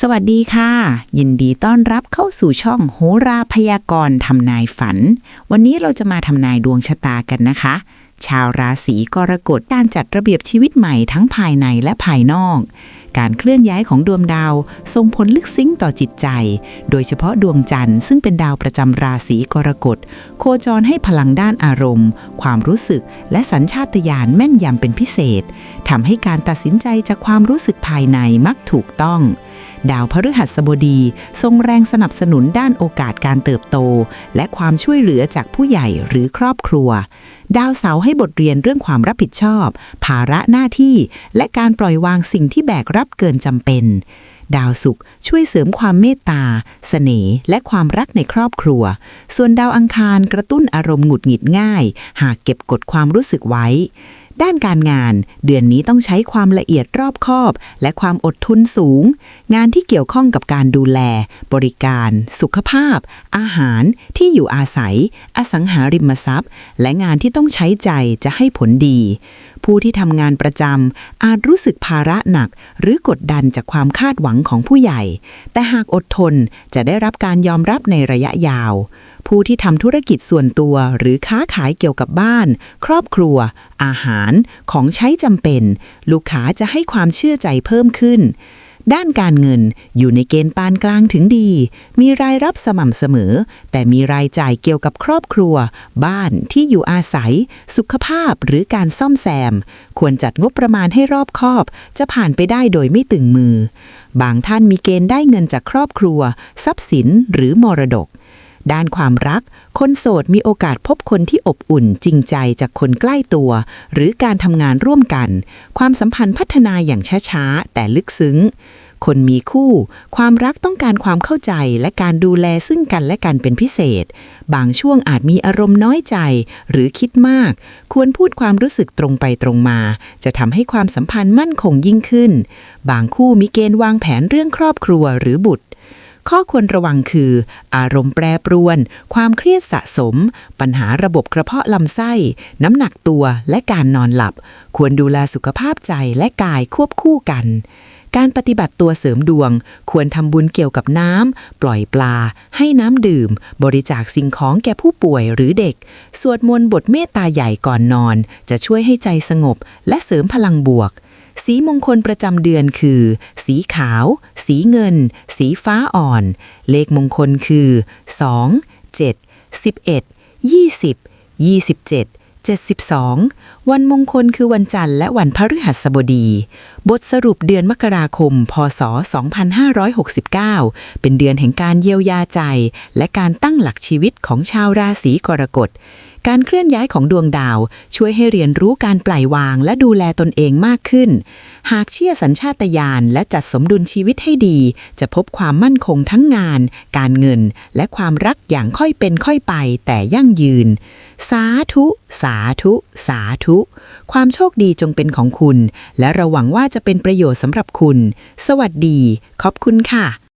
สวัสดีค่ะ ยินดีต้อนรับเข้าสู่ช่องโหราพยากรณ์ทำนายฝัน วันนี้เราจะมาทำนายดวงชะตากันนะคะ ชาวราศีกรกฎการจัดระเบียบชีวิตใหม่ทั้งภายในและภายนอก การเคลื่อนย้ายของดวงดาวส่งผลลึกซึ้งต่อจิตใจ โดยเฉพาะดวงจันทร์ซึ่งเป็นดาวประจำราศีกรกฎโคจรให้พลังด้านอารมณ์ ความรู้สึกและสัญชาตญาณแม่นยำเป็นพิเศษทำให้การตัดสินใจจากความรู้สึกภายในมักถูกต้องดาวพฤหัสบดีทรงแรงสนับสนุนด้านโอกาสการเติบโต และความช่วยเหลือจากผู้ใหญ่หรือครอบครัว ดาวเสาให้บทเรียนเรื่องความรับผิดชอบ ภาระหน้าที่ และการปล่อยวางสิ่งที่แบกรับเกินจำเป็น ดาวศุกร์ช่วยเสริมความเมตตาเสน่ห์และความรักในครอบครัว ส่วนดาวอังคารกระตุ้นอารมณ์หงุดหงิดง่าย หากเก็บกดความรู้สึกไว้ ด้านการงาน เดือนนี้ต้องใช้ความละเอียดรอบคอบ และความอดทนสูง งานที่เกี่ยวข้องกับการดูแล บริการ สุขภาพ อาหาร ที่อยู่อาศัย อสังหาริมทรัพย์ และงานที่ต้องใช้ใจจะให้ผลดี ผู้ที่ทำงานประจำอาจรู้สึกภาระหนัก หรือกดดันจากความคาดหวังของผู้ใหญ่ แต่หากอดทนจะได้รับการยอมรับในระยะยาว ผู้ที่ทำธุรกิจส่วนตัวหรือค้าขายเกี่ยวกับบ้าน ครอบครัว อาหาร ของใช้จำเป็น ลูกค้าจะให้ความเชื่อใจเพิ่มขึ้น ด้านการเงินอยู่ในเกณฑ์ปานกลางถึงดี มีรายรับสม่ำเสมอ แต่มีรายจ่ายเกี่ยวกับครอบครัว บ้านที่อยู่อาศัย สุขภาพหรือการซ่อมแซม ควรจัดงบประมาณให้รอบคอบ จะผ่านไปได้โดยไม่ตึงมือ บางท่านมีเกณฑ์ได้เงินจากครอบครัว ทรัพย์สินหรือมรดก ด้านความรัก คนโสดมีโอกาสพบคนที่อบอุ่นจริงใจจากคนใกล้ตัว หรือการทำงานร่วมกัน ความสัมพันธ์พัฒนาอย่างช้าๆ แต่ลึกซึ้ง คนมีคู่ ความรักต้องการความเข้าใจและการดูแลซึ่งกันและกันเป็นพิเศษ บางช่วงอาจมีอารมณ์น้อยใจ หรือคิดมาก ควรพูดความรู้สึกตรงไปตรงมา จะทำให้ความสัมพันธ์มั่นคงยิ่งขึ้น บางคู่มีเกณฑ์วางแผนเรื่องครอบครัวหรือบุตร ข้อควรระวังคือ อารมณ์แปรปรวน ความเครียดสะสม ปัญหาระบบกระเพาะลำไส้ น้ำหนักตัวและการนอนหลับ ควรดูแลสุขภาพใจและกายควบคู่กัน การปฏิบัติตัวเสริมดวง ควรทำบุญเกี่ยวกับน้ำ ปล่อยปลา ให้น้ำดื่ม บริจาคสิ่งของแก่ผู้ป่วยหรือเด็ก สวดมนต์บทเมตตาใหญ่ก่อนนอน จะช่วยให้ใจสงบ และเสริมพลังบวก สีมงคลประจำเดือนคือ สีขาว สีเงิน สีฟ้าอ่อน เลขมงคลคือ 2 7 11 20 27 72 วันมงคลคือวันจันทร์และวันพฤหัสบดี บทสรุปเดือนมกราคม พศ 2569 เป็นเดือนแห่งการเยียวยาใจ และการตั้งหลักชีวิตของชาวราศีกรกฎการเคลื่อนย้ายของดวงดาว ช่วยให้เรียนรู้การปล่อยวางและดูแลตนเองมากขึ้น หากเชื่อสัญชาตญาณและจัดสมดุลชีวิตให้ดี จะพบความมั่นคงทั้งงาน การเงิน และความรักอย่างค่อยเป็นค่อยไปแต่ยั่งยืน สาธุ สาธุ สาธุ ความโชคดีจงเป็นของคุณ และเราหวังว่าจะเป็นประโยชน์สำหรับคุณ สวัสดี ขอบคุณค่ะ